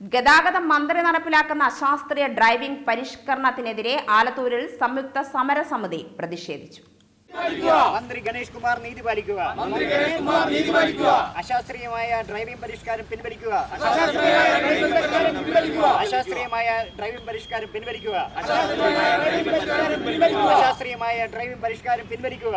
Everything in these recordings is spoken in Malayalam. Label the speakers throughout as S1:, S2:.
S1: ഗതാഗത മന്ത്രി നടപ്പിലാക്കുന്ന അശാസ്ത്രീയ ഡ്രൈവിംഗ് പരിഷ്കരണത്തിനെതിരെ ആലത്തൂരിൽ സംയുക്ത സമരസമിതി പ്രതിഷേധിച്ചു.
S2: മന്ത്രി ഗണേഷ് കുമാർ നീതി പാലിക്കുക. അശാസ്ത്രീയമായ ഡ്രൈവിംഗ് പരിഷ്കാരം പിൻവലിക്കുക. അശാസ്ത്രീയമായ ഡ്രൈവിംഗ് പരിഷ്കാരം പിൻവലിക്കുക. അശാസ്ത്രീയമായ ഡ്രൈവിംഗ് പരിഷ്കാരം പിൻവലിക്കുക.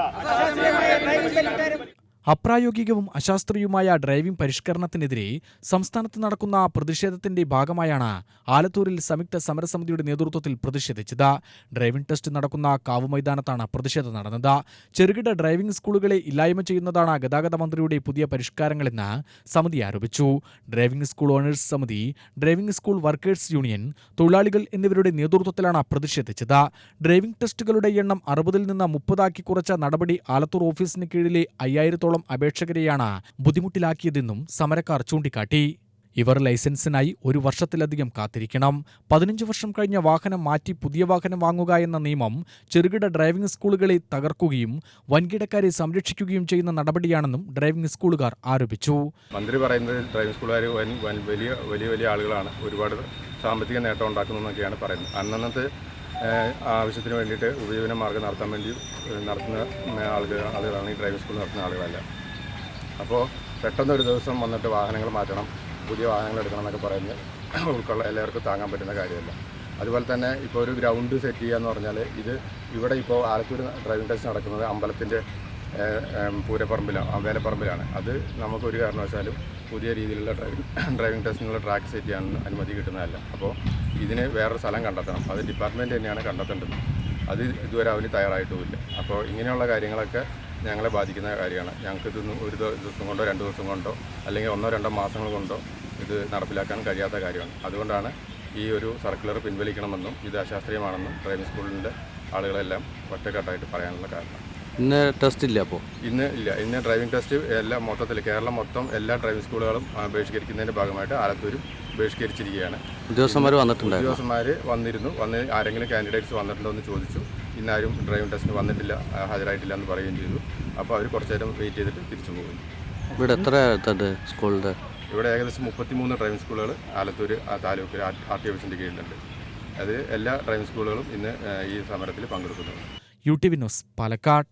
S3: അപ്രായോഗികവും അശാസ്ത്രീയവുമായ ഡ്രൈവിംഗ് പരിഷ്കരണത്തിനെതിരെ സംസ്ഥാനത്ത് നടക്കുന്ന പ്രതിഷേധത്തിന്റെ ഭാഗമായാണ് ആലത്തൂരിൽ സംയുക്ത സമരസമിതിയുടെ നേതൃത്വത്തിൽ പ്രതിഷേധിച്ചത്. ഡ്രൈവിംഗ് ടെസ്റ്റ് നടക്കുന്ന കാവ് മൈതാനത്താണ് പ്രതിഷേധം നടന്നത്. ചെറുകിട ഡ്രൈവിംഗ് സ്കൂളുകളെ ഇല്ലായ്മ ചെയ്യുന്നതാണ് ഗതാഗത മന്ത്രിയുടെ പുതിയ പരിഷ്കാരങ്ങളെന്ന് സമിതി ആരോപിച്ചു. ഡ്രൈവിംഗ് സ്കൂൾ ഓണേഴ്സ് സമിതി ഡ്രൈവിംഗ് സ്കൂൾ വർക്കേഴ്സ് യൂണിയൻ തൊഴിലാളികൾ എന്നിവരുടെ നേതൃത്വത്തിലാണ് പ്രതിഷേധിച്ചത്. ഡ്രൈവിംഗ് ടെസ്റ്റുകളുടെ എണ്ണം അറുപതിൽ നിന്ന് മുപ്പതാക്കി കുറച്ച നടപടി ആലത്തൂർ ഓഫീസിന് കീഴിലെ അയ്യായിരത്തോളം അപേക്ഷകരെയാണ് ബുദ്ധിമുട്ടിലാക്കിയതെന്നും സമരക്കാർ ചൂണ്ടിക്കാട്ടി. ഇവർ ലൈസൻസിനായി ഒരു വർഷത്തിലധികം കാത്തിരിക്കണം. പതിനഞ്ച് വർഷം കഴിഞ്ഞ വാഹനം മാറ്റി പുതിയ വാഹനം വാങ്ങുക എന്ന നിയമം ചെറുകിട ഡ്രൈവിംഗ് സ്കൂളുകളെ തകർക്കുകയും വൻകിടക്കാരെ സംരക്ഷിക്കുകയും ചെയ്യുന്ന നടപടിയാണെന്നും ഡ്രൈവിംഗ് സ്കൂളുകാർ ആരോപിച്ചു.
S4: മന്ത്രി പറയുന്നത് ഡ്രൈവിംഗ് സ്കൂളുകാർ വലിയ വലിയ വലിയ ആളുകളാണ്. ഒരുപാട് സാമ്പത്തിക നേട്ടം ഉണ്ടാക്കുന്നു എന്നൊക്കെയാണ് പറയുന്നത്. അന്നന്നത്തെ ആവശ്യത്തിന് വേണ്ടിയിട്ട് ഉപജീവന മാർഗം നടത്താൻ വേണ്ടി നടത്തുന്ന ആളുകൾ ആളുകളാണ് ഈ ഡ്രൈവിംഗ് സ്കൂൾ നടത്തുന്ന ആളുകളല്ല. അപ്പോൾ പെട്ടെന്ന് ഒരു ദിവസം വന്നിട്ട് വാഹനങ്ങൾ മാറ്റണം പുതിയ വാഹനങ്ങൾ എടുക്കണം എന്നൊക്കെ പറയുന്നത് ഉൾക്കൊള്ള എല്ലാവർക്കും താങ്ങാൻ പറ്റുന്ന കാര്യമല്ല. അതുപോലെ തന്നെ ഇപ്പോൾ ഒരു ഗ്രൗണ്ട് സെറ്റ് ചെയ്യുക എന്ന് പറഞ്ഞാൽ ഇത് ഇവിടെ ഇപ്പോൾ ആലത്തൂർ ഡ്രൈവിംഗ് ടെസ്റ്റ് നടക്കുന്നത് അമ്പലത്തിന്റെ പൂരപ്പറമ്പിലാണ് വേലപ്പറമ്പിലാണ്. അത് നമുക്കൊരു കാരണവശാലും പുതിയ രീതിയിലുള്ള ഡ്രൈവിംഗ് ഡ്രൈവിംഗ് ടെസ്റ്റിനുള്ള ട്രാക്ക് സെറ്റ് ചെയ്യാൻ അനുമതി കിട്ടുന്നതല്ല. അപ്പോൾ ഇതിന് വേറൊരു സ്ഥലം കണ്ടെത്തണം. അത് ഡിപ്പാർട്ട്മെന്റ് തന്നെയാണ് കണ്ടെത്തേണ്ടത്. അത് ഇതുവരെ അവർ തയ്യാറായിട്ടുമില്ല. അപ്പോൾ ഇങ്ങനെയുള്ള കാര്യങ്ങളൊക്കെ ഞങ്ങളെ ബാധിക്കുന്ന കാര്യമാണ്. ഞങ്ങൾക്ക് ഇതൊന്നും ഒരു ദിവസം കൊണ്ടോ രണ്ട് ദിവസം കൊണ്ടോ അല്ലെങ്കിൽ ഒന്നോ രണ്ടോ മാസങ്ങൾ കൊണ്ടോ ഇത് നടപ്പിലാക്കാൻ കഴിയാത്ത കാര്യമാണ്. അതുകൊണ്ടാണ് ഈ ഒരു സർക്കുലർ പിൻവലിക്കണമെന്നും ഇത് അശാസ്ത്രീയമാണെന്നും ഡ്രൈവിംഗ് സ്കൂളിന്റെ ആളുകളെല്ലാം ഒറ്റക്കെട്ടായിട്ട് പറയാനുള്ള കാരണം.
S5: ഇന്ന് ടെസ്റ്റ് ഇല്ല അപ്പോൾ
S4: ഇന്ന് ഇല്ല. ഇന്ന് ഡ്രൈവിംഗ് ടെസ്റ്റ് എല്ലാ മൊത്തത്തിൽ കേരളം മൊത്തം എല്ലാ ഡ്രൈവിംഗ് സ്കൂളുകളും ബഹിഷ്കരിക്കുന്നതിന്റെ ഭാഗമായിട്ട് ആലത്തൂരും ബഹിഷ്കരിച്ചിരിക്കുകയാണ്.
S5: ഉദ്യോഗസ്ഥന്മാർ വന്നിട്ടുണ്ട്
S4: ഉദ്യോഗസ്ഥന്മാർ വന്നിരുന്നു. വന്ന് ആരെങ്കിലും കാൻഡിഡേറ്റ്സ് വന്നിട്ടുണ്ടോ എന്ന് ചോദിച്ചു. ഇന്നാരും ഡ്രൈവിംഗ് ടെസ്റ്റിന് വന്നിട്ടില്ല ഹാജരായിട്ടില്ല എന്ന് പറയുകയും ചെയ്തു. അപ്പോൾ അവർ കുറച്ച് നേരം വെയിറ്റ് ചെയ്തിട്ട് തിരിച്ചു പോകുന്നു
S5: ഇവിടെ എത്ര സ്കൂളിന്റെ
S4: ഇവിടെ ഏകദേശം മുപ്പത്തിമൂന്ന് ഡ്രൈവിംഗ് സ്കൂളുകൾ ആലത്തൂർ ആ താലൂക്കിൽ ആർ ടി ഓഫീസിന്റെ കീഴിലുണ്ട്. അത് എല്ലാ ഡ്രൈവിംഗ് സ്കൂളുകളും ഇന്ന് ഈ സമരത്തിൽ പങ്കെടുക്കുന്നുണ്ട്.
S3: U T V news Palakkad.